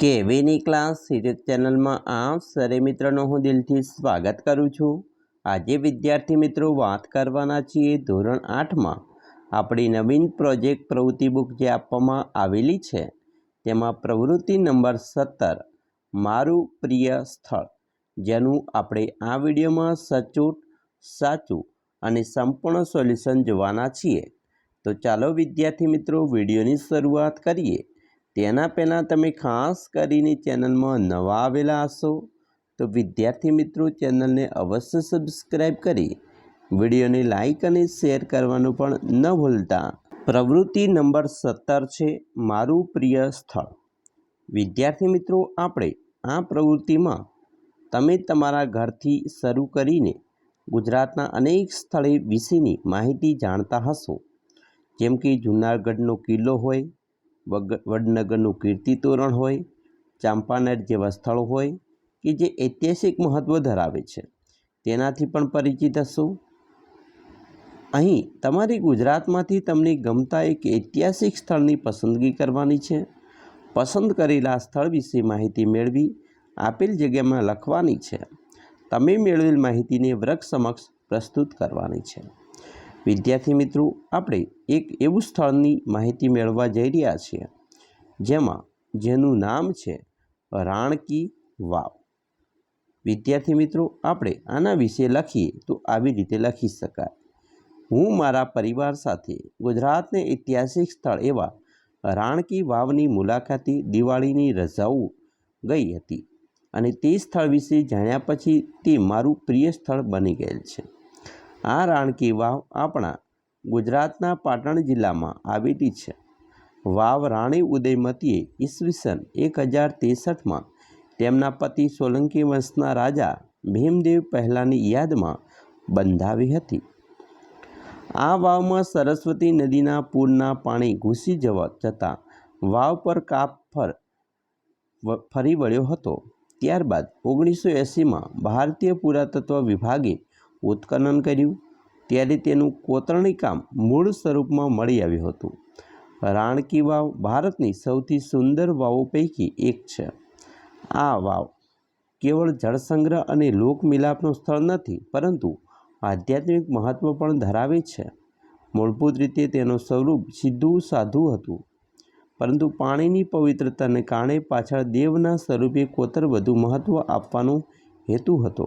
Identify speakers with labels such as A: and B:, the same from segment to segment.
A: કે વેની class YouTube ચેનલમાં આપ સરે મિત્રોનો હું દિલથી સ્વાગત કરું છું. આજે વિદ્યાર્થી મિત્રો વાત કરવાના છીએ ધોરણ આઠમાં. આપણી નવીન પ્રોજેક્ટ પ્રવૃત્તિ બુક જે આપવામાં આવેલી છે, તેમાં પ્રવૃત્તિ નંબર સત્તર, મારું પ્રિય સ્થળ. જેનું આપણે આ વિડીયોમાં સચોટ, સાચું અને સંપૂર્ણ સોલ્યુશન જોવાના છીએ. તો ચાલો વિદ્યાર્થી મિત્રો વિડીયોની શરૂઆત કરીએ. તેના પહેલાં તમે ખાસ કરીને ચેનલમાં નવા આવેલા હશો, તો વિદ્યાર્થી મિત્રો ચેનલને અવશ્ય સબસ્ક્રાઈબ કરી, વિડીયોને લાઇક અને શેર કરવાનું પણ ન ભૂલતા. પ્રવૃત્તિ નંબર સત્તર છે, મારું પ્રિય સ્થળ. વિદ્યાર્થી મિત્રો, આપણે આ પ્રવૃત્તિમાં તમે તમારા ઘરથી શરૂ કરીને ગુજરાતના અનેક સ્થળે વિશેની માહિતી જાણતા હશો. જેમ કે જૂનાગઢનો કિલ્લો હોય વડનગરનું કીર્તિ તોરણ હોય, ચાંપાનેર જેવા સ્થળો હોય, કે જે ઐતિહાસિક મહત્ત્વ ધરાવે છે. તેનાથી પણ પરિચિત હશો. અહીં તમારી ગુજરાતમાંથી તમને ગમતા એક ઐતિહાસિક સ્થળની પસંદગી કરવાની છે. પસંદ કરેલા સ્થળ વિશે માહિતી મેળવી આપેલ જગ્યામાં લખવાની છે. તમે મેળવેલ માહિતીને વર્ગ સમક્ષ પ્રસ્તુત કરવાની છે. વિદ્યાર્થી મિત્રો, આપણે એક એવું સ્થળની માહિતી મેળવવા જઈ રહ્યા છીએ, જેમાં જેનું નામ છે રાણકી વાવ. વિદ્યાર્થી મિત્રો, આપણે આના વિશે લખીએ તો આવી રીતે લખી શકાય. હું મારા પરિવાર સાથે ગુજરાતને ઐતિહાસિક સ્થળ એવા રાણકી વાવની મુલાકાતે દિવાળીની રજાઓ ગઈ હતી અને તે સ્થળ વિશે જાણ્યા પછી તે મારું પ્રિય સ્થળ બની ગયેલ છે. આ રાણકી વાવ આપણા ગુજરાતના પાટણ જિલ્લામાં આવેલી છે. વાવ રાણી ઉદયમતીએ ઈસવીસન એક હજાર ત્રેસઠમાં તેમના પતિ સોલંકી વંશના રાજા ભીમદેવ પહેલાંની યાદમાં બંધાવી હતી. આ વાવમાં સરસ્વતી નદીના પૂરના પાણી ઘૂસી જવા જતાં વાવ પર કાપ ફર, ફરી વળ્યો હતો. ત્યારબાદ ઓગણીસો એંસીમાં ભારતીય પુરાતત્વ વિભાગે ઉત્ખનન કર્યું. ત્યારે તેનું કોતરણી કામ મૂળ સ્વરૂપમાં મળી આવ્યું હતું. રાણકી વાવ ભારતની સૌથી સુંદર વાવો પૈકી એક છે. આ વાવ કેવળ જળસંગ્રહ અને લોકમિલાપનું સ્થળ નથી, પરંતુ આધ્યાત્મિક મહત્ત્વ પણ ધરાવે છે. મૂળભૂત રીતે તેનું સ્વરૂપ સીધું સાધું હતું. પરંતુ પાણીની પવિત્રતાને કારણે પાછળ દેવના સ્વરૂપે કોતર વધુ મહત્ત્વ આપવાનો હેતુ હતો.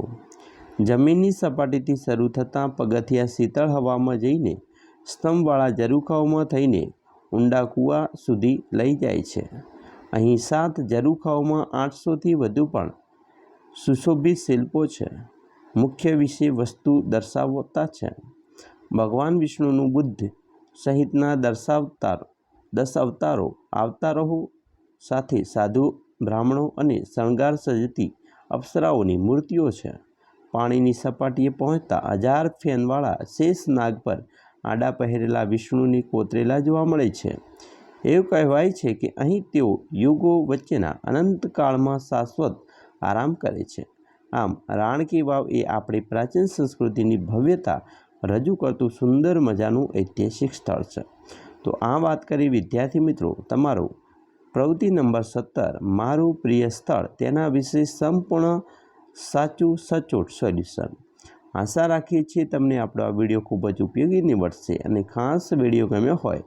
A: જમીનની સપાટીથી શરૂ થતાં પગથિયા શીતળ હવામાં જઈને સ્તંભવાળા ઝરૂખાઓમાં થઈને ઊંડા કૂવા સુધી લઈ જાય છે. અહીં સાત ઝરૂખાઓમાં આઠસોથી વધુ પણ સુશોભિત શિલ્પો છે. મુખ્ય વિષય વસ્તુ દર્શાવતા છે. ભગવાન વિષ્ણુનું બુદ્ધ સહિતના દર્શાવતાર, દસ અવતારો અવતારો સાથે સાધુ, બ્રાહ્મણો અને શણગાર સજતી અપ્સરાઓની મૂર્તિઓ છે. પાણીની સપાટીએ પહોંચતા હજાર ફેનવાળા શેષ નાગ પર આડા પહેરેલા વિષ્ણુની કોતરેલા જોવા મળે છે. એવું કહેવાય છે કે અહીં તેઓ યુગો વચ્ચેના અનંતકાળમાં શાશ્વત આરામ કરે છે. આમ રાણકી વાવ એ આપણી પ્રાચીન સંસ્કૃતિની ભવ્યતા રજૂ કરતું સુંદર મજાનું ઐતિહાસિક સ્થળ છે. તો આ વાત કરી વિદ્યાર્થી મિત્રો, તમારું પ્રવૃત્તિ નંબર સત્તર, મારું પ્રિય સ્થળ તેના વિશે સંપૂર્ણ સાચું સચોટ સોલ્યુશન. આશા રાખીએ છીએ તમને આપણો આ વીડિયો ખૂબ જ ઉપયોગી નીવડશે અને ખાસ વીડિયો ગમ્યો હોય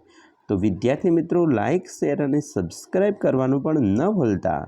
A: તો વિદ્યાર્થી મિત્રો લાઇક શેર અને સબસ્ક્રાઈબ કરવાનું પણ ન ભૂલતા.